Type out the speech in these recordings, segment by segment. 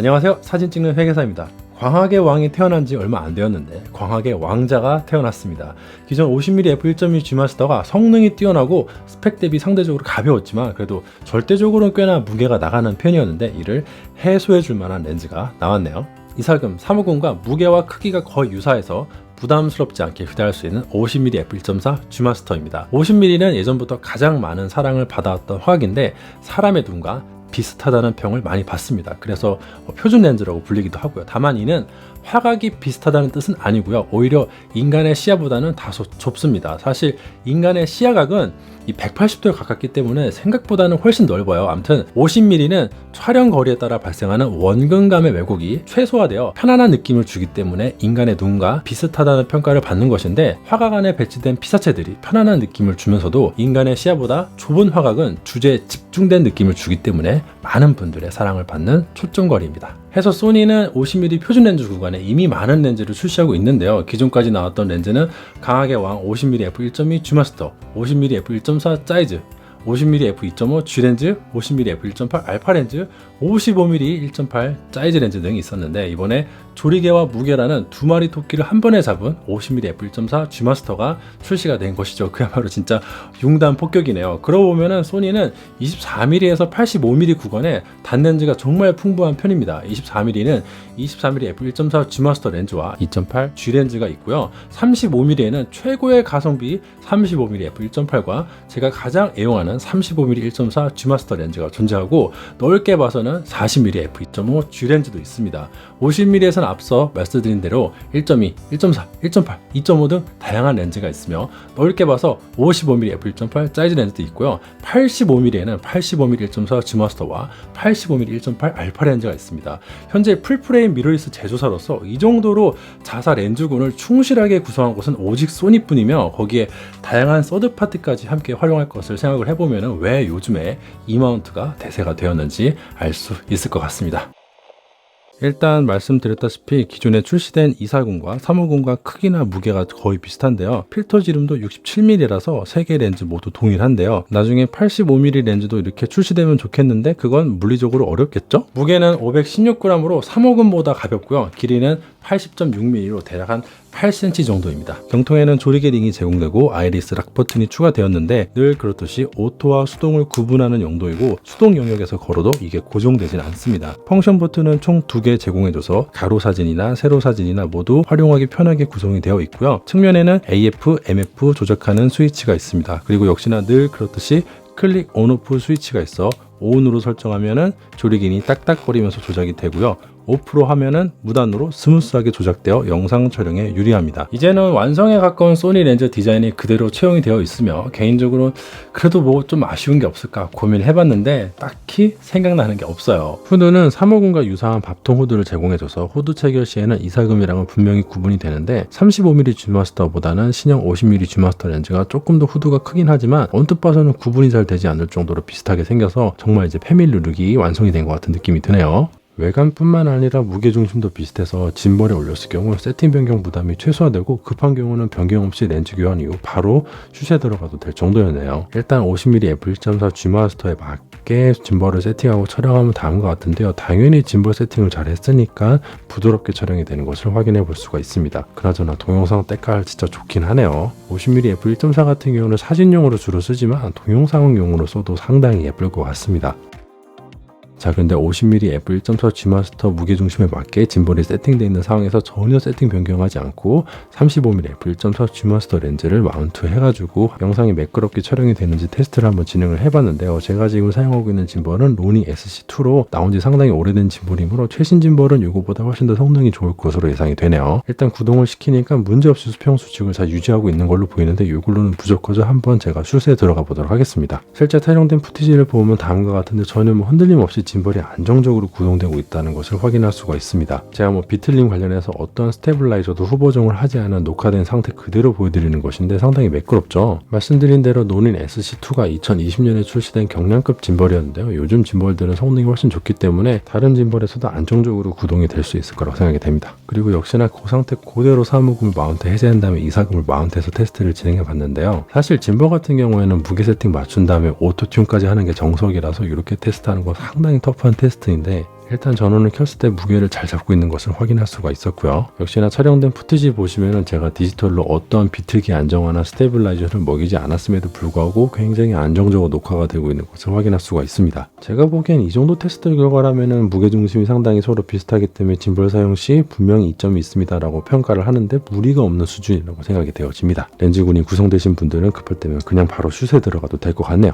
안녕하세요. 사진 찍는 회계사입니다. 광학의 왕이 태어난 지 얼마 안 되었는데 광학의 왕자가 태어났습니다. 기존 50mm f1.2 G마스터가 성능이 뛰어나고 스펙 대비 상대적으로 가벼웠지만 그래도 절대적으로는 꽤나 무게가 나가는 편이었는데 이를 해소해 줄 만한 렌즈가 나왔네요. 이사금 350과 무게와 크기가 거의 유사해서 부담스럽지 않게 휴대할 수 있는 50mm f1.4 G마스터입니다. 50mm는 예전부터 가장 많은 사랑을 받아왔던 화각인데 사람의 눈과 비슷하다는 평을 많이 받습니다. 그래서 뭐 표준 렌즈라고 불리기도 하고요. 다만 이는 화각이 비슷하다는 뜻은 아니고요. 오히려 인간의 시야보다는 다소 좁습니다. 사실 인간의 시야각은 이 180도에 가깝기 때문에 생각보다는 훨씬 넓어요. 아무튼 50mm는 촬영 거리에 따라 발생하는 원근감의 왜곡이 최소화되어 편안한 느낌을 주기 때문에 인간의 눈과 비슷하다는 평가를 받는 것인데 화각 안에 배치된 피사체들이 편안한 느낌을 주면서도 인간의 시야보다 좁은 화각은 주제에 집중된 느낌을 주기 때문에 많은 분들의 사랑을 받는 초점거리입니다. 해서 소니는 50mm 표준 렌즈 구간에 이미 많은 렌즈를 출시하고 있는데요. 기존까지 나왔던 렌즈는 강하게 왕 50mm f1.2 G마스터, 50mm f1.4 사이즈, 50mm f2.5 G 렌즈, 50mm f1.8 알파 렌즈, 55mm 1.8 사이즈 렌즈 등이 있었는데 이번에 조리개와 무게라는 두 마리 토끼를 한 번에 잡은 50mm f1.4 G마스터가 출시가 된 것이죠. 그야말로 진짜 융단 폭격이네요. 그러고 보면은 소니는 24mm에서 85mm 구간에 단렌즈가 정말 풍부한 편입니다. 24mm는 24mm f1.4 G마스터 렌즈와 2.8 G 렌즈가 있고요. 35mm에는 최고의 가성비 35mm f1.8과 제가 가장 애용하는 35mm 1.4 G마스터 렌즈가 존재하고 넓게 봐서는 40mm f2.5 G 렌즈도 있습니다. 50mm에서는 앞서 말씀드린 대로 1.2, 1.4, 1.8, 2.5 등 다양한 렌즈가 있으며 넓게 봐서 55mm f1.8 사이즈 렌즈도 있고요. 85mm에는 85mm 1.4 G마스터와 85mm 1.8 알파 렌즈가 있습니다. 현재 풀프레임 미러리스 제조사로서 이 정도로 자사 렌즈군을 충실하게 구성한 곳은 오직 소니뿐이며 거기에 다양한 서드 파트까지 함께 활용할 것을 생각을 해보 면 왜 요즘에 이 마운트가 대세가 되었는지 알 수 있을 것 같습니다. 일단 말씀드렸다시피 기존에 출시된 240과 350과 크기나 무게가 거의 비슷한데요. 필터 지름도 67mm라서 세개 렌즈 모두 동일한데요. 나중에 85mm 렌즈도 이렇게 출시되면 좋겠는데 그건 물리적으로 어렵겠죠? 무게는 516g으로 350보다 가볍고요. 길이는 80.6mm로 대략 한 8cm 정도입니다. 경통에는 조리개 링이 제공되고 아이리스 락 버튼이 추가되었는데 늘 그렇듯이 오토와 수동을 구분하는 용도이고 수동 영역에서 걸어도 이게 고정되진 않습니다. 펑션 버튼은 총 두 개 제공해줘서 가로 사진이나 세로 사진이나 모두 활용하기 편하게 구성이 되어 있고요. 측면에는 AF, MF 조작하는 스위치가 있습니다. 그리고 역시나 늘 그렇듯이 클릭 온오프 스위치가 있어 ON으로 설정하면은 조리기니 딱딱거리면서 조작이 되고요. 오프로 하면은 무단으로 스무스하게 조작되어 영상 촬영에 유리합니다. 이제는 완성에 가까운 소니 렌즈 디자인이 그대로 채용이 되어 있으며 개인적으로 그래도 뭐 좀 아쉬운 게 없을까 고민을 해봤는데 딱히 생각나는 게 없어요. 후드는 350과 유사한 밥통 후드를 제공해줘서 후드 체결 시에는 이사금이랑은 분명히 구분이 되는데 35mm G마스터보다는 신형 50mm G마스터 렌즈가 조금 더 후드가 크긴 하지만 언뜻 봐서는 구분이 잘 되지 않을 정도로 비슷하게 생겨서 정말 이제 패밀리 룩이 완성이 된 것 같은 느낌이 드네요. 외관뿐만 아니라 무게중심도 비슷해서 짐벌에 올렸을 경우 세팅 변경 부담이 최소화되고 급한 경우는 변경 없이 렌즈 교환 이후 바로 슈에 들어가도 될 정도였네요. 일단 50mm f1.4 G마스터에 맞게 짐벌을 세팅하고 촬영하면 다음과 같은데요. 당연히 짐벌 세팅을 잘 했으니까 부드럽게 촬영이 되는 것을 확인해 볼 수가 있습니다. 그나저나 동영상 때깔 진짜 좋긴 하네요. 50mm f1.4 같은 경우는 사진용으로 주로 쓰지만 동영상용으로 써도 상당히 예쁠 것 같습니다. 자 그런데 50mm f1.4 G마스터 무게중심에 맞게 짐볼이 세팅되어 있는 상황에서 전혀 세팅 변경하지 않고 35mm f1.4 G마스터 렌즈를 마운트 해가지고 영상이 매끄럽게 촬영이 되는지 테스트를 한번 진행을 해봤는데요. 제가 지금 사용하고 있는 짐볼은 로니 SC2로 나온 지 상당히 오래된 짐볼이므로 최신 짐볼은 이거보다 훨씬 더 성능이 좋을 것으로 예상이 되네요. 일단 구동을 시키니까 문제없이 수평 수직을 잘 유지하고 있는 걸로 보이는데 이걸로는 부족하죠. 한번 제가 슛에 들어가 보도록 하겠습니다. 실제 촬영된 푸티지를 보면 다음과 같은데 전혀 뭐 흔들림 없이 짐벌이 안정적으로 구동되고 있다는 것을 확인할 수가 있습니다. 제가 뭐 비틀림 관련해서 어떤 스테블라이저도 후보정을 하지 않은 녹화된 상태 그대로 보여드리는 것인데 상당히 매끄럽죠. 말씀드린 대로 노닌 SC2가 2020년에 출시된 경량급 짐벌이었는데요. 요즘 짐벌들은 성능이 훨씬 좋기 때문에 다른 짐벌에서도 안정적으로 구동이 될 수 있을 거라고 생각이 됩니다. 그리고 역시나 그 상태 그대로 사무금을 마운트 해제한 다음에 이사금을 마운트해서 테스트를 진행해 봤는데요. 사실 짐벌 같은 경우에는 무게 세팅 맞춘 다음에 오토튠까지 하는 게 정석이라서 이렇게 테스트하는 건 상당히 터프한 테스트인데 일단 전원을 켰을 때 무게를 잘 잡고 있는 것을 확인할 수가 있었고요. 역시나 촬영된 푸티지 보시면은 제가 디지털로 어떠한 비트기 안정화나 스테이블라이저를 먹이지 않았음에도 불구하고 굉장히 안정적으로 녹화가 되고 있는 것을 확인할 수가 있습니다. 제가 보기엔 이 정도 테스트 결과라면은 무게중심이 상당히 서로 비슷하기 때문에 짐벌 사용 시 분명히 이점이 있습니다라고 평가를 하는데 무리가 없는 수준이라고 생각이 되어집니다. 렌즈군이 구성되신 분들은 급할 때면 그냥 바로 슛에 들어가도 될 것 같네요.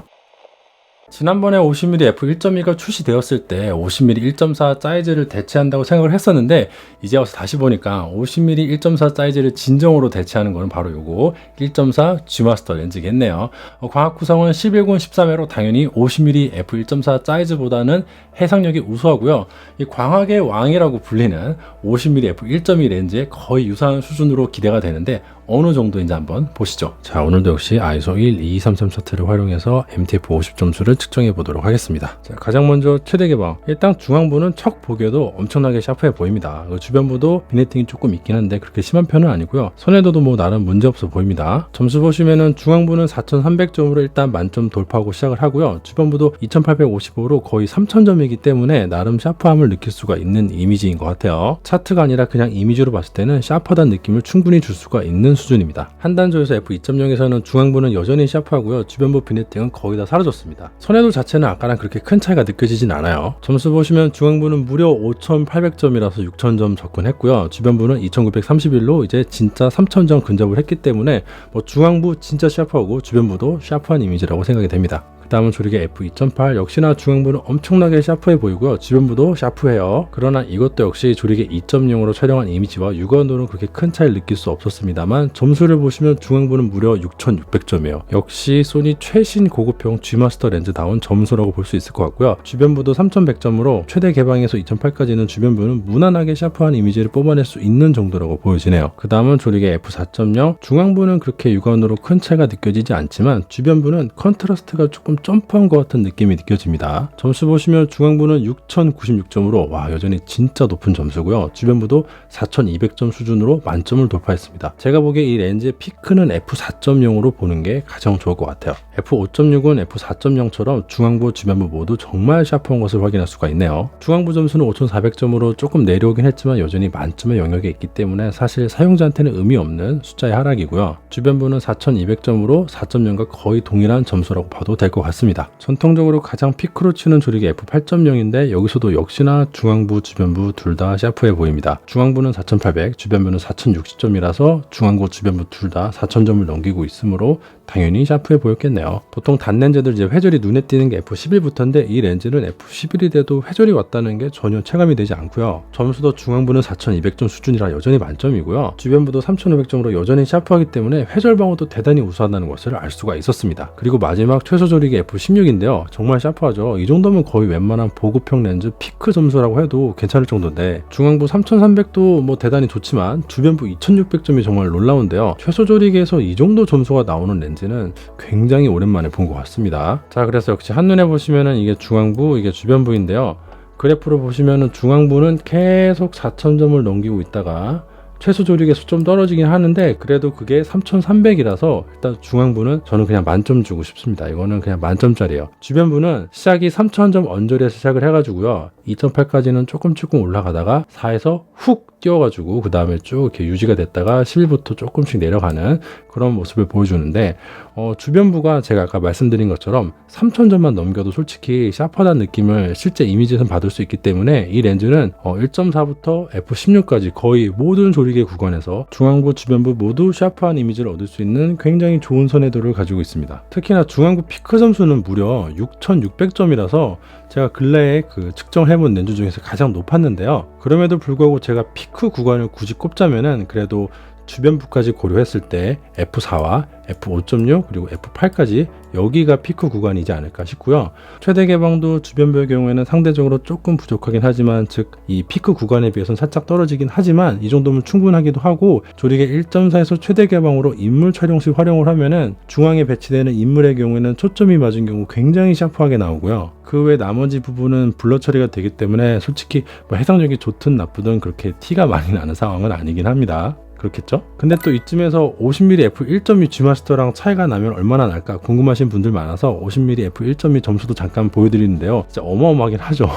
지난번에 50mm f1.2가 출시되었을 때 50mm 1.4 사이즈를 대체한다고 생각을 했었는데 이제 와서 다시 보니까 50mm 1.4 사이즈를 진정으로 대체하는 거는 바로 요거 1.4 G마스터 렌즈겠네요. 어, 광학 구성은 11군 13회로 당연히 50mm f1.4 사이즈보다는 해상력이 우수하고요. 이 광학의 왕이라고 불리는 50mm f1.2 렌즈에 거의 유사한 수준으로 기대가 되는데 어느 정도인지 한번 보시죠. 자, 오늘도 역시 ISO 1, 2, 3, 3 차트를 활용해서 MTF 50 점수를 측정해 보도록 하겠습니다. 자, 가장 먼저 최대 개방. 일단 중앙부는 척 보기에도 엄청나게 샤프해 보입니다. 그 주변부도 비네팅이 조금 있긴 한데 그렇게 심한 편은 아니고요. 손해도도 뭐 나름 문제 없어 보입니다. 점수 보시면은 중앙부는 4,300점으로 일단 만점 돌파하고 시작을 하고요. 주변부도 2,855로 거의 3,000점이기 때문에 나름 샤프함을 느낄 수가 있는 이미지인 것 같아요. 차트가 아니라 그냥 이미지로 봤을 때는 샤프하다는 느낌을 충분히 줄 수가 있는 수준입니다. 한 단조에서 F2.0에서는 중앙부는 여전히 샤프하고요. 주변부 비네팅은 거의 다 사라졌습니다. 선해도 자체는 아까랑 그렇게 큰 차이가 느껴지진 않아요. 점수 보시면 중앙부는 무려 5,800점이라서 6,000점 접근했고요. 주변부는 2,931로 이제 진짜 3,000점 근접을 했기 때문에 뭐 중앙부 진짜 샤프하고 주변부도 샤프한 이미지라고 생각이 됩니다. 그 다음은 조리개 F2.8 역시나 중앙부는 엄청나게 샤프해 보이고요. 주변부도 샤프해요. 그러나 이것도 역시 조리개 2.0으로 촬영한 이미지와 육안으로는 그렇게 큰 차이를 느낄 수 없었습니다만 점수를 보시면 중앙부는 무려 6600점이에요. 역시 소니 최신 고급형 G마스터 렌즈다운 점수라고 볼 수 있을 것 같고요. 주변부도 3100점으로 최대 개방에서 2008까지는 주변부는 무난하게 샤프한 이미지를 뽑아낼 수 있는 정도라고 보여지네요. 그 다음은 조리개 F4.0 중앙부는 그렇게 육안으로 큰 차이가 느껴지지 않지만 주변부는 컨트라스트가 조금 점프한 것 같은 느낌이 느껴집니다. 점수 보시면 중앙부는 6,096점으로 와 여전히 진짜 높은 점수고요. 주변부도 4,200점 수준으로 만점을 돌파했습니다. 제가 보기에 이 렌즈의 피크는 f4.0으로 보는 게 가장 좋을 것 같아요. f5.6은 f4.0처럼 중앙부, 주변부 모두 정말 샤프한 것을 확인할 수가 있네요. 중앙부 점수는 5,400점으로 조금 내려오긴 했지만 여전히 만점의 영역에 있기 때문에 사실 사용자한테는 의미 없는 숫자의 하락이고요. 주변부는 4,200점으로 4.0과 거의 동일한 점수라고 봐도 될 것 같습니다. 같습니다. 전통적으로 가장 피크로 치는 조리개 F8.0인데 여기서도 역시나 중앙부, 주변부 둘 다 샤프해 보입니다. 중앙부는 4800, 주변부는 4060점이라서 중앙부, 주변부 둘 다 4000점을 넘기고 있으므로 당연히 샤프해 보였겠네요. 보통 단 렌즈들 이제 회절이 눈에 띄는 게 F11부터인데 이 렌즈는 F11이 돼도 회절이 왔다는 게 전혀 체감이 되지 않고요. 점수도 중앙부는 4200점 수준이라 여전히 만점이고요. 주변부도 3500점으로 여전히 샤프하기 때문에 회절 방어도 대단히 우수하다는 것을 알 수가 있었습니다. 그리고 마지막 최소 조리개 F16인데요. 정말 샤프하죠. 이 정도면 거의 웬만한 보급형 렌즈 피크 점수라고 해도 괜찮을 정도인데 중앙부 3300도 뭐 대단히 좋지만 주변부 2600점이 정말 놀라운데요. 최소 조리개에서 이 정도 점수가 나오는 렌즈 렌즈는 굉장히 오랜만에 본 것 같습니다. 자, 그래서 역시 한눈에 보시면은 이게 중앙부, 이게 주변부인데요. 그래프로 보시면은 중앙부는 계속 4,000점을 넘기고 있다가 최소 조리개수 좀 떨어지긴 하는데 그래도 그게 3300이라서 일단 중앙부는 저는 그냥 만점 주고 싶습니다. 이거는 그냥 만점짜리예요. 주변부는 시작이 3000점 언저리에서 시작을 해가지고요. 2.8까지는 조금 조금 올라가다가 4에서 훅 뛰어가지고 그 다음에 쭉 이렇게 유지가 됐다가 11부터 조금씩 내려가는 그런 모습을 보여주는데 어, 주변부가 제가 아까 말씀드린 것처럼 3000점만 넘겨도 솔직히 샤프하다는 느낌을 실제 이미지에서 받을 수 있기 때문에 이 렌즈는 어, 1.4부터 f16까지 거의 모든 조리 개 구간에서 중앙부 주변부 모두 샤프한 이미지를 얻을 수 있는 굉장히 좋은 선회도를 가지고 있습니다. 특히나 중앙부 피크 점수는 무려 6600점이라서 제가 근래에 그 측정해본 렌즈 중에서 가장 높았는데요. 그럼에도 불구하고 제가 피크 구간을 굳이 꼽자면은 그래도 주변부까지 고려했을 때 F4와 F5.6 그리고 F8까지 여기가 피크 구간이지 않을까 싶고요. 최대 개방도 주변부의 경우에는 상대적으로 조금 부족하긴 하지만 즉 이 피크 구간에 비해서는 살짝 떨어지긴 하지만 이 정도면 충분하기도 하고 조리개 1.4에서 최대 개방으로 인물 촬영 시 활용을 하면은 중앙에 배치되는 인물의 경우에는 초점이 맞은 경우 굉장히 샤프하게 나오고요. 그 외 나머지 부분은 블러 처리가 되기 때문에 솔직히 뭐 해상력이 좋든 나쁘든 그렇게 티가 많이 나는 상황은 아니긴 합니다. 그렇겠죠? 근데 또 이쯤에서 50mm f1.2 G마스터랑 차이가 나면 얼마나 날까 궁금하신 분들 많아서 50mm f1.2 점수도 잠깐 보여드리는데요. 진짜 어마어마하긴 하죠.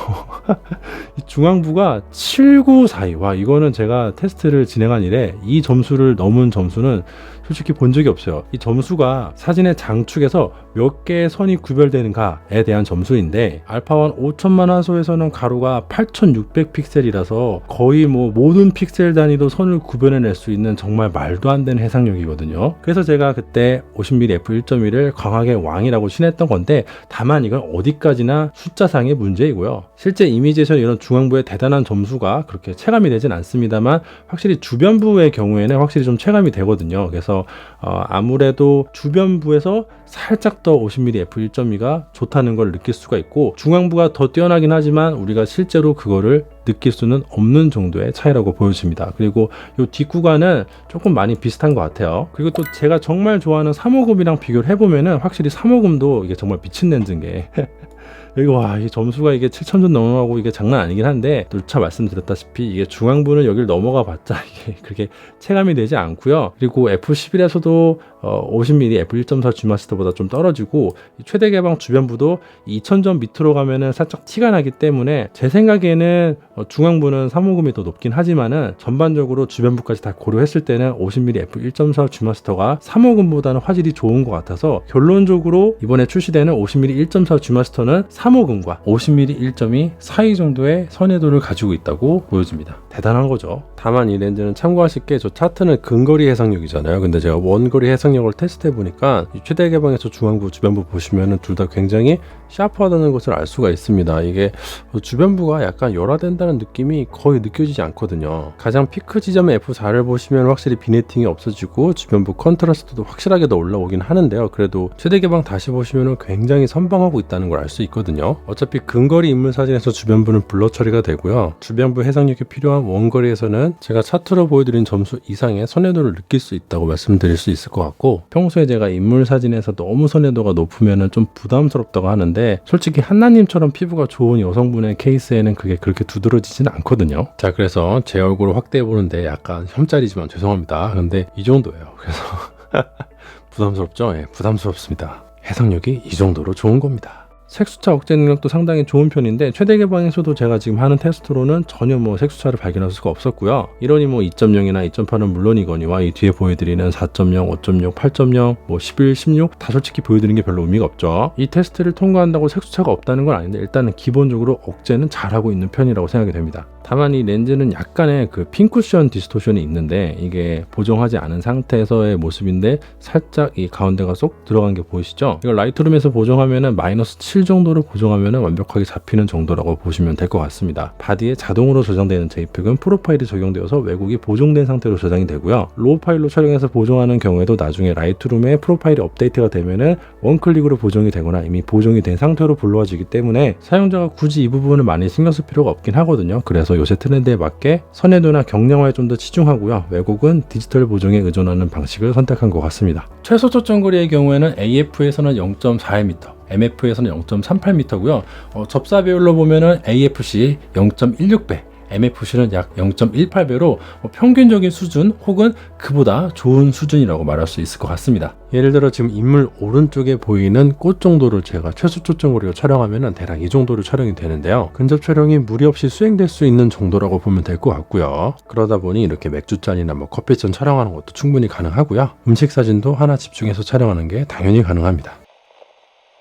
이 중앙부가 7942. 와, 이거는 제가 테스트를 진행한 이래 이 점수를 넘은 점수는 솔직히 본 적이 없어요. 이 점수가 사진의 장축에서 몇 개의 선이 구별되는가에 대한 점수인데 알파1 5천만 화소에서는 가로가 8600 픽셀이라서 거의 뭐 모든 픽셀 단위로 선을 구별해낼 수 있는 정말 말도 안 되는 해상력이거든요. 그래서 제가 그때 50mm f1.1을 강하게 왕이라고 칭했던 건데 다만 이건 어디까지나 숫자상의 문제이고요. 실제 이미지에서 이런 중앙부의 대단한 점수가 그렇게 체감이 되진 않습니다만 확실히 주변부의 경우에는 확실히 좀 체감이 되거든요. 그래서 어, 아무래도 주변부에서 살짝 더 50mm f1.2가 좋다는 걸 느낄 수가 있고 중앙부가 더 뛰어나긴 하지만 우리가 실제로 그거를 느낄 수는 없는 정도의 차이라고 보여집니다. 그리고 이 뒷구간은 조금 많이 비슷한 것 같아요. 그리고 또 제가 정말 좋아하는 350이랑 비교를 해보면은 확실히 350도 이게 정말 미친 렌즈인 게 여기 와, 이 점수가 이게 7,000점 넘어가고 이게 장난 아니긴 한데, 누차 말씀드렸다시피 이게 중앙부는 여기를 넘어가 봤자 이게 그렇게 체감이 되지 않고요. 그리고 F11에서도 어, 50mm F1.4 G마스터보다 좀 떨어지고 최대 개방 주변부도 2000점 밑으로 가면은 살짝 티가 나기 때문에 제 생각에는 어, 중앙부는 350이 더 높긴 하지만은 전반적으로 주변부까지 다 고려했을 때는 50mm F1.4 G마스터가 350보다는 화질이 좋은 것 같아서 결론적으로 이번에 출시되는 50mm 1.4 G마스터는 350과 50mm 1.2 사이 정도의 선해도를 가지고 있다고 보여집니다. 대단한 거죠. 다만 이 렌즈는 참고하실 게 저 차트는 근거리 해상력이잖아요. 근데 제가 원거리 해상 력을 테스트해 보니까 최대 개방에서 중앙부, 주변부 보시면은 둘 다 굉장히 샤프하다는 것을 알 수가 있습니다. 이게 주변부가 약간 열화된다는 느낌이 거의 느껴지지 않거든요. 가장 피크 지점의 F4를 보시면 확실히 비네팅이 없어지고 주변부 컨트라스트도 확실하게 더 올라오긴 하는데요. 그래도 최대 개방 다시 보시면 굉장히 선방하고 있다는 걸 알 수 있거든요. 어차피 근거리 인물 사진에서 주변부는 블러 처리가 되고요. 주변부 해상력이 필요한 원거리에서는 제가 차트로 보여드린 점수 이상의 선해도를 느낄 수 있다고 말씀드릴 수 있을 것 같고 평소에 제가 인물 사진에서 너무 선해도가 높으면 좀 부담스럽다고 하는데 솔직히 한나님처럼 피부가 좋은 여성분의 케이스에는 그게 그렇게 두드러지진 않거든요. 자 그래서 제 얼굴을 확대해 보는데 약간 혐짤이지만 죄송합니다. 근데 이 정도예요. 그래서 부담스럽죠? 예, 부담스럽습니다. 해상력이 이 정도로 좋은 겁니다. 색수차 억제 능력도 상당히 좋은 편인데 최대 개방에서도 제가 지금 하는 테스트로는 전혀 뭐 색수차를 발견할 수가 없었고요. 이러니 뭐 2.0이나 2.8은 물론이거니와 이 뒤에 보여드리는 4.0, 5.6, 8.0, 뭐 11, 16 다 솔직히 보여드리는 게 별로 의미가 없죠. 이 테스트를 통과한다고 색수차가 없다는 건 아닌데 일단은 기본적으로 억제는 잘하고 있는 편이라고 생각이 됩니다. 다만 이 렌즈는 약간의 그 핀쿠션 디스토션이 있는데 이게 보정하지 않은 상태에서의 모습인데 살짝 이 가운데가 쏙 들어간 게 보이시죠? 이걸 라이트룸에서 보정하면은 마이너스 7 정도로 보정하면은 완벽하게 잡히는 정도라고 보시면 될 것 같습니다. 바디에 자동으로 저장되는 JPEG은 프로파일이 적용되어서 왜곡이 보정된 상태로 저장이 되고요. 로우 파일로 촬영해서 보정하는 경우에도 나중에 라이트룸에 프로파일이 업데이트가 되면은 원클릭으로 보정이 되거나 이미 보정이 된 상태로 불러와지기 때문에 사용자가 굳이 이 부분을 많이 신경 쓸 필요가 없긴 하거든요. 그래서 요새 트렌드에 맞게 선해도나 경량화에 좀 더 치중하고요. 왜곡은 디지털 보정에 의존하는 방식을 선택한 것 같습니다. 최소 초점 거리의 경우에는 AF에서는 0.4m, MF에서는 0.38m고요. 어, 접사 비율로 보면은 AFC 0.16배, MFC는 약 0.18배로 뭐 평균적인 수준 혹은 그보다 좋은 수준이라고 말할 수 있을 것 같습니다. 예를 들어 지금 인물 오른쪽에 보이는 꽃 정도를 제가 최소 초점거리로 촬영하면 대략 이 정도로 촬영이 되는데요. 근접 촬영이 무리 없이 수행될 수 있는 정도라고 보면 될 것 같고요. 그러다 보니 이렇게 맥주잔이나 뭐 커피잔 촬영하는 것도 충분히 가능하고요. 음식 사진도 하나 집중해서 촬영하는 게 당연히 가능합니다.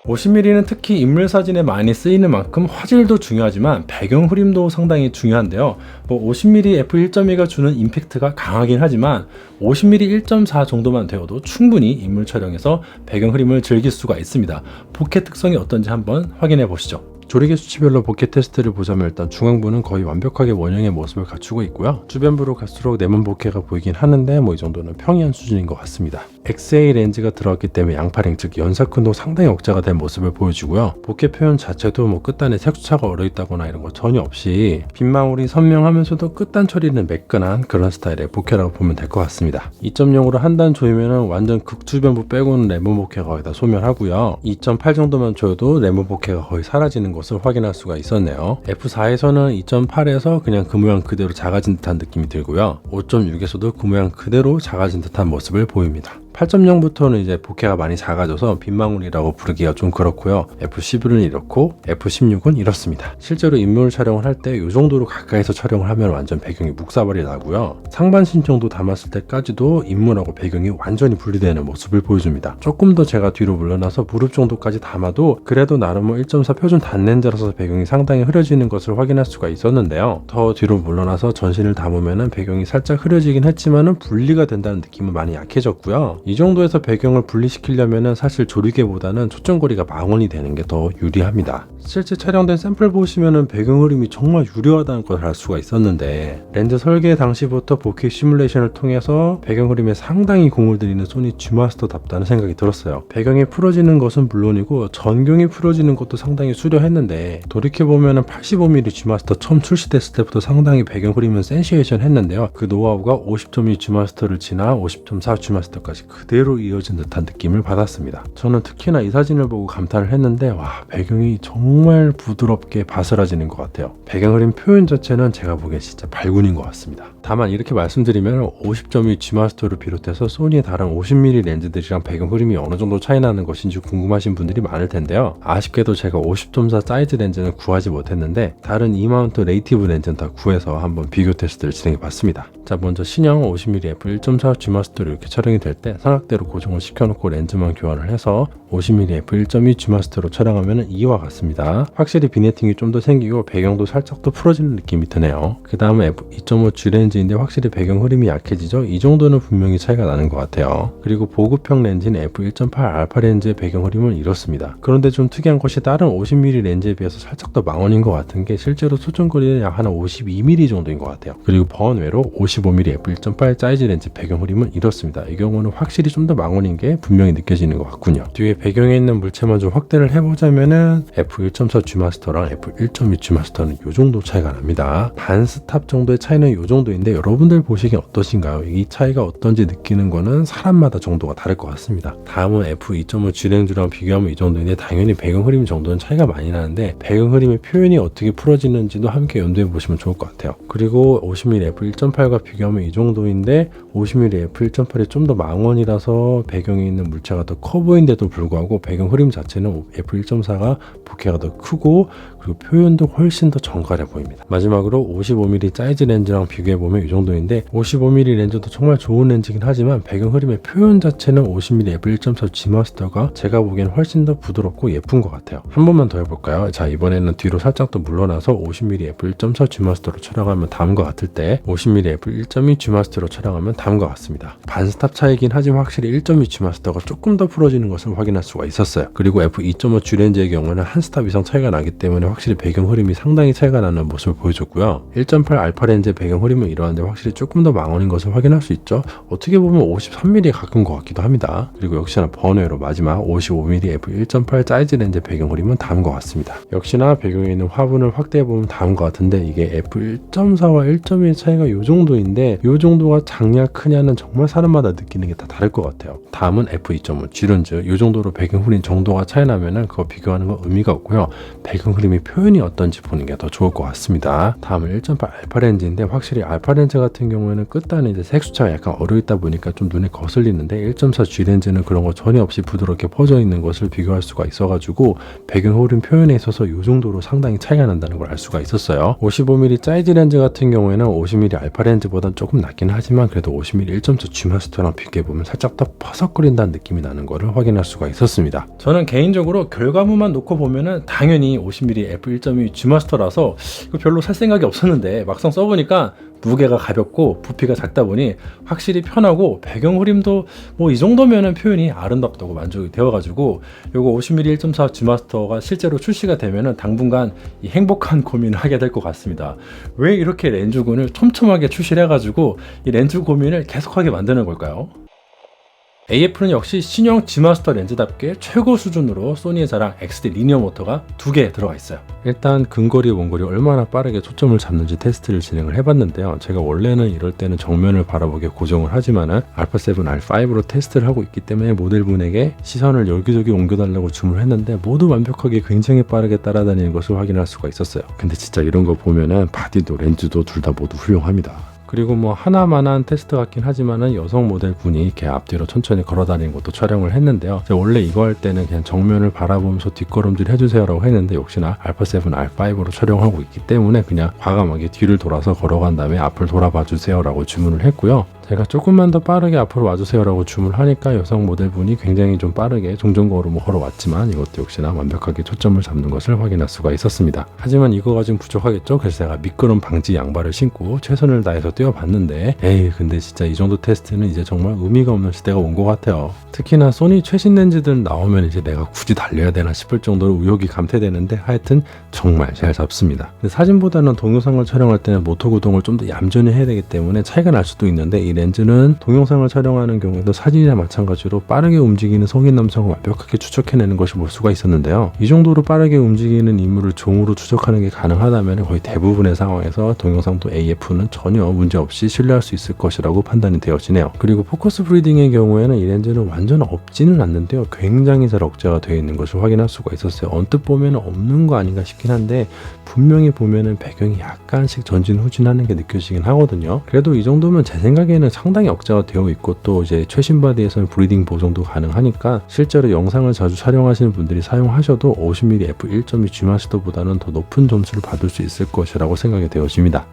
50mm는 특히 인물 사진에 많이 쓰이는 만큼 화질도 중요하지만 배경 흐림도 상당히 중요한데요. 뭐 50mm f1.2가 주는 임팩트가 강하긴 하지만 50mm 1.4 정도만 되어도 충분히 인물 촬영에서 배경 흐림을 즐길 수가 있습니다. 보켓 특성이 어떤지 한번 확인해 보시죠. 조리개 수치별로 보켓 테스트를 보자면 일단 중앙부는 거의 완벽하게 원형의 모습을 갖추고 있고요. 주변부로 갈수록 네모 보케가 보이긴 하는데 뭐 이 정도는 평이한 수준인 것 같습니다. XA 렌즈가 들어갔기 때문에 양파링 즉 연사큰도 상당히 억제가 된 모습을 보여주고요. 보켓 표현 자체도 뭐 끝단에 색수차가 얼어있다거나 이런 거 전혀 없이 빗망울이 선명하면서도 끝단 처리는 매끈한 그런 스타일의 보케라고 보면 될 것 같습니다. 2.0으로 한 단 조이면 완전 극주변부 빼고는 레몬 보케가 거의 다 소멸하고요. 2.8 정도만 줘도 레몬 보케가 거의 사라지는 거 모습을 확인할 수가 있었네요. F4에서는 2.8에서 그냥 그 모양 그대로 작아진 듯한 느낌이 들고요. 5.6에서도 그 모양 그대로 작아진 듯한 모습을 보입니다. 8.0부터는 이제 복해가 많이 작아져서 빗망울이라고 부르기가 좀 그렇고요. F11은 이렇고 F16은 이렇습니다. 실제로 인물 촬영을 할 때 이 정도로 가까이서 촬영을 하면 완전 배경이 묵사발이 나고요. 상반신 정도 담았을 때까지도 인물하고 배경이 완전히 분리되는 모습을 보여줍니다. 조금 더 제가 뒤로 물러나서 무릎 정도까지 담아도 그래도 나름 뭐1.4 표준 단렌즈라서 배경이 상당히 흐려지는 것을 확인할 수가 있었는데요. 더 뒤로 물러나서 전신을 담으면 배경이 살짝 흐려지긴 했지만은 분리가 된다는 느낌은 많이 약해졌고요. 이 정도에서 배경을 분리시키려면 사실 조리개보다는 초점거리가 망원이 되는 게 더 유리합니다. 실제 촬영된 샘플 보시면은 배경 흐름이 정말 유려하다는 걸 알 수가 있었는데 렌즈 설계 당시부터 복해 시뮬레이션을 통해서 배경 흐름에 상당히 공을 들이는 소니 G마스터답다는 생각이 들었어요. 배경이 풀어지는 것은 물론이고 전경이 풀어지는 것도 상당히 수려했는데 돌이켜보면은 85mm G마스터 처음 출시됐을 때부터 상당히 배경 흐림은 센시에이션 했는데요. 그 노하우가 50.2 G마스터를 지나 50.4 G마스터까지 그대로 이어진 듯한 느낌을 받았습니다. 저는 특히나 이 사진을 보고 감탄을 했는데 와 배경이 정말 부드럽게 바스라지는 것 같아요. 배경 흐림 표현 자체는 제가 보기엔 진짜 발군인 것 같습니다. 다만 이렇게 말씀드리면 50.2 G마스터를 비롯해서 소니의 다른 50mm 렌즈들이랑 배경 흐림이 어느 정도 차이 나는 것인지 궁금하신 분들이 많을 텐데요. 아쉽게도 제가 50.4 사이즈 렌즈는 구하지 못했는데 다른 2마운트 레이티브 렌즈는 다 구해서 한번 비교 테스트를 진행해 봤습니다. 자 먼저 신형 50mm f1.4 G마스터로 이렇게 촬영이 될때 삼각대로 고정을 시켜놓고 렌즈만 교환을 해서 50mm f1.2 G마스터로 촬영하면 이와 같습니다. 확실히 비네팅이 좀 더 생기고 배경도 살짝 더 풀어지는 느낌이 드네요. 그 다음은 f2.5 G 렌즈인데 확실히 배경 흐림이 약해지죠? 이 정도는 분명히 차이가 나는 것 같아요. 그리고 보급형 렌즈인 f1.8 알파 렌즈의 배경 흐림은 이렇습니다. 그런데 좀 특이한 것이 다른 50mm 렌즈에 비해서 살짝 더 망원인 것 같은 게 실제로 소점거리는 약 한 52mm 정도인 것 같아요. 그리고 번외로 55mm f1.8 사이즈 렌즈 배경 흐림은 이렇습니다. 이 경우는 확 실히 좀 더 망원인 게 분명히 느껴지는 것 같군요. 뒤에 배경에 있는 물체만 좀 확대를 해보자면은 f1.4 G마스터랑 f1.2 G마스터는 이 정도 차이가 납니다. 반 스탑 정도의 차이는 이 정도인데 여러분들 보시기엔 어떠신가요? 이 차이가 어떤지 느끼는 거는 사람마다 정도가 다를 것 같습니다. 다음은 f2.5 G렌즈랑 비교하면 이 정도인데 당연히 배경 흐림 정도는 차이가 많이 나는데 배경 흐림의 표현이 어떻게 풀어지는지도 함께 연두해 보시면 좋을 것 같아요. 그리고 50mm f1.8과 비교하면 이 정도인데 50mm f1.8이 좀 더 망원이 라서 배경에 있는 물체가 더 커 보인데도 불구하고 배경 흐림 자체는 f1.4가 부캐가 더 크고 그리고 표현도 훨씬 더 정갈해 보입니다. 마지막으로 55mm 사이즈 렌즈랑 비교해보면 이 정도인데 55mm 렌즈도 정말 좋은 렌즈긴 하지만 배경 흐림의 표현 자체는 50mm f1.4 G마스터가 제가 보기엔 훨씬 더 부드럽고 예쁜 것 같아요. 한 번만 더 해볼까요? 자 이번에는 뒤로 살짝 더 물러나서 50mm f1.4 G마스터로 촬영하면 다음과 같을 때 50mm f1.2 G마스터로 촬영하면 다음과 같습니다. 반스탑 차이긴 하지만 확실히 1.2 G마스터가 조금 더 풀어지는 것을 확인할 수가 있었어요. 그리고 f2.5 G 렌즈의 경우는 한 스탑 이상 차이가 나기 때문에 확실히 배경 흐림이 상당히 차이가 나는 모습을 보여줬고요. 1.8 알파 렌즈의 배경 흐림은 이러한데 확실히 조금 더 망원인 것을 확인할 수 있죠. 어떻게 보면 53mm에 가까운 것 같기도 합니다. 그리고 역시나 번외로 마지막 55mm f1.8 사이즈 렌즈 배경 흐림은 다음과 같습니다. 역시나 배경에 있는 화분을 확대해 보면 다음과 같은데 이게 f1.4와 1.1 차이가 이 정도인데 이 정도가 작냐 크냐는 정말 사람마다 느끼는 게 다 다를 것 같아요. 다음은 f2.5 G 렌즈 이 정도로 배경 흐림 정도가 차이 나면은 그거 비교하는 건 의미가 없고요. 배경 흐 림의 표현이 어떤지 보는 게 더 좋을 것 같습니다. 다음은 1.8 알파 렌즈인데 확실히 알파 렌즈 같은 경우에는 끝단에 이제 색수차가 약간 어려 있다 보니까 좀 눈에 거슬리는데 1.4 G 렌즈는 그런 거 전혀 없이 부드럽게 퍼져 있는 것을 비교할 수가 있어가지고 배경 흐림 표현에 있어서 이 정도로 상당히 차이가 난다는 걸 알 수가 있었어요. 55mm 사이즈 렌즈 같은 경우에는 50mm 알파 렌즈보다는 조금 낫긴 하지만 그래도 50mm 1.4 G 마스터랑 비교해 보면 살짝 더 퍼석거린다는 느낌이 나는 것을 확인할 수가 있었습니다. 저는 개인적으로 결과물만 놓고 보면은 당연히 50mm f1.2 G마스터라서 이거 별로 살 생각이 없었는데 막상 써보니까 무게가 가볍고 부피가 작다 보니 확실히 편하고 배경 흐림도 뭐 이 정도면은 표현이 아름답다고 만족이 되어가지고 요거 50mm 1.4 G마스터가 실제로 출시가 되면은 당분간 이 행복한 고민을 하게 될 것 같습니다. 왜 이렇게 렌즈군을 촘촘하게 출시를 해가지고 이 렌즈 고민을 계속하게 만드는 걸까요? AF는 역시 신형 G마스터 렌즈답게 최고 수준으로 소니의 자랑 XD 리니어 모터가 두 개 들어가 있어요. 일단 근거리 원거리 얼마나 빠르게 초점을 잡는지 테스트를 진행을 해봤는데요. 제가 원래는 이럴 때는 정면을 바라보게 고정을 하지만은 알파7 R5로 테스트를 하고 있기 때문에 모델분에게 시선을 여기저기 옮겨달라고 주문을 했는데 모두 완벽하게 굉장히 빠르게 따라다니는 것을 확인할 수가 있었어요. 근데 진짜 이런 거 보면은 바디도 렌즈도 둘 다 모두 훌륭합니다. 그리고 뭐 하나만한 테스트 같긴 하지만은 여성 모델 분이 이렇게 앞뒤로 천천히 걸어다니는 것도 촬영을 했는데요. 원래 이거 할 때는 그냥 정면을 바라보면서 뒷걸음질 해주세요라고 했는데 역시나 알파7 R5로 촬영하고 있기 때문에 그냥 과감하게 뒤를 돌아서 걸어간 다음에 앞을 돌아봐 주세요라고 주문을 했고요. 제가 조금만 더 빠르게 앞으로 와주세요라고 주문하니까 여성 모델분이 굉장히 좀 빠르게 종전거로 뭐 걸어왔지만 이것도 역시나 완벽하게 초점을 잡는 것을 확인할 수가 있었습니다. 하지만 이거 가지고 부족하겠죠? 그래서 제가 미끄럼 방지 양발을 신고 최선을 다해서 뛰어봤는데 에이 근데 진짜 이 정도 테스트는 이제 정말 의미가 없는 시대가 온 것 같아요. 특히나 소니 최신 렌즈들 나오면 이제 내가 굳이 달려야 되나 싶을 정도로 의욕이 감퇴되는데 하여튼 정말 잘 잡습니다. 사진보다는 동영상을 촬영할 때는 모터 구동을 좀 더 얌전히 해야 되기 때문에 차이가 날 수도 있는데 이 렌즈는 동영상을 촬영하는 경우에도 사진이나 마찬가지로 빠르게 움직이는 성인 남성을 완벽하게 추적해내는 것을 볼 수가 있었는데요. 이 정도로 빠르게 움직이는 인물을 종으로 추적하는 게 가능하다면 거의 대부분의 상황에서 동영상도 AF는 전혀 문제없이 신뢰할 수 있을 것이라고 판단이 되어지네요. 그리고 포커스 브리딩의 경우에는 이 렌즈는 완전 없지는 않는데요. 굉장히 잘 억제가 되어 있는 것을 확인할 수가 있었어요. 언뜻 보면 없는 거 아닌가 싶긴 한데 분명히 보면은 배경이 약간씩 전진 후진하는 게 느껴지긴 하거든요. 그래도 이 정도면 제 생각에는 상당히 억제가 되어 있고 또 이제 최신 바디에서는 브리딩 보정도 가능하니까 실제로 영상을 자주 촬영하시는 분들이 사용하셔도 50mm f1.2 G마스터보다는 더 높은 점수를 받을 수 있을 것이라고 생각이 되어집니다.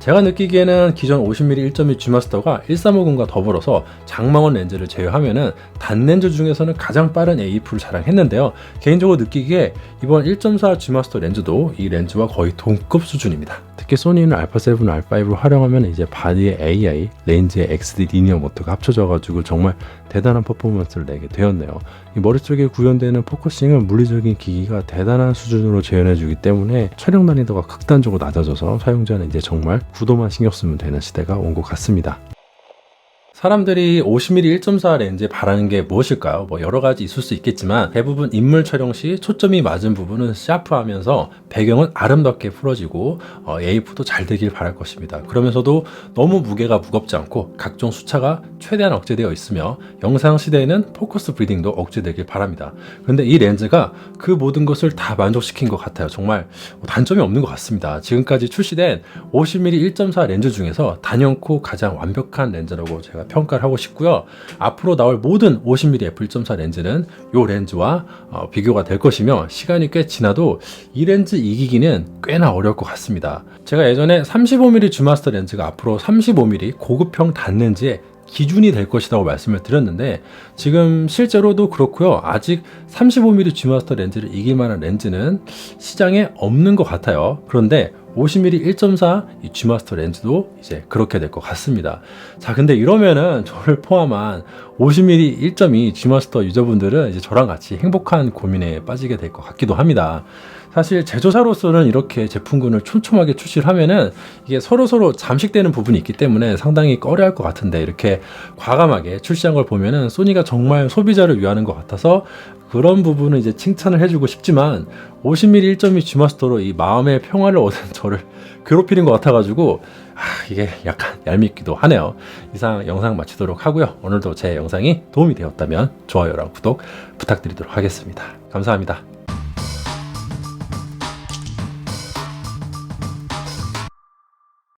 제가 느끼기에는 기존 50mm 1.2 G마스터가 1350과 더불어서 장망원 렌즈를 제외하면은 단 렌즈 중에서는 가장 빠른 AF를 자랑했는데요. 개인적으로 느끼기에 이번 1.4 G마스터 렌즈도 이 렌즈와 거의 동급 수준입니다. 특히 소니는 알파7 R5를 활용하면 이제 바디의 AI, 렌즈의 XD 리니어 모터가 합쳐져가지고 정말 대단한 퍼포먼스를 내게 되었네요. 이 머릿속에 구현되는 포커싱은 물리적인 기기가 대단한 수준으로 재현해주기 때문에 촬영 난이도가 극단적으로 낮아져서 사용자는 이제 정말 구도만 신경 쓰면 되는 시대가 온 것 같습니다. 사람들이 50mm 1.4 렌즈에 바라는 게 무엇일까요? 뭐 여러 가지 있을 수 있겠지만 대부분 인물 촬영 시 초점이 맞은 부분은 샤프하면서 배경은 아름답게 풀어지고 어, AF도 잘 되길 바랄 것입니다. 그러면서도 너무 무게가 무겁지 않고 각종 수차가 최대한 억제되어 있으며 영상 시대에는 포커스 브리딩도 억제되길 바랍니다. 그런데 이 렌즈가 그 모든 것을 다 만족시킨 것 같아요. 정말 단점이 없는 것 같습니다. 지금까지 출시된 50mm 1.4 렌즈 중에서 단연코 가장 완벽한 렌즈라고 제가 평가를 하고 싶고요. 앞으로 나올 모든 50mm f1.4 렌즈는 이 렌즈와 어, 비교가 될 것이며 시간이 꽤 지나도 이 렌즈 이기기는 꽤나 어려울 것 같습니다. 제가 예전에 35mm 주마스터 렌즈가 앞으로 35mm 고급형 단렌즈에 기준이 될 것이라고 말씀을 드렸는데 지금 실제로도 그렇고요. 아직 35mm G마스터 렌즈를 이길 만한 렌즈는 시장에 없는 것 같아요. 그런데 50mm 1.4 이 G마스터 렌즈도 이제 그렇게 될 것 같습니다. 자, 근데 이러면은 저를 포함한 50mm 1.2 G마스터 유저분들은 이제 저랑 같이 행복한 고민에 빠지게 될 것 같기도 합니다. 사실 제조사로서는 이렇게 제품군을 촘촘하게 출시를 하면은 이게 서로서로 잠식되는 부분이 있기 때문에 상당히 꺼려할 것 같은데 이렇게 과감하게 출시한 걸 보면은 소니가 정말 소비자를 위하는 것 같아서 그런 부분은 이제 칭찬을 해주고 싶지만 50mm 1.2 G마스터로 이 마음의 평화를 얻은 저를 괴롭히는 것 같아가지고 아, 이게 약간 얄밉기도 하네요. 이상 영상 마치도록 하고요. 오늘도 제 영상이 도움이 되었다면 좋아요랑 구독 부탁드리도록 하겠습니다. 감사합니다.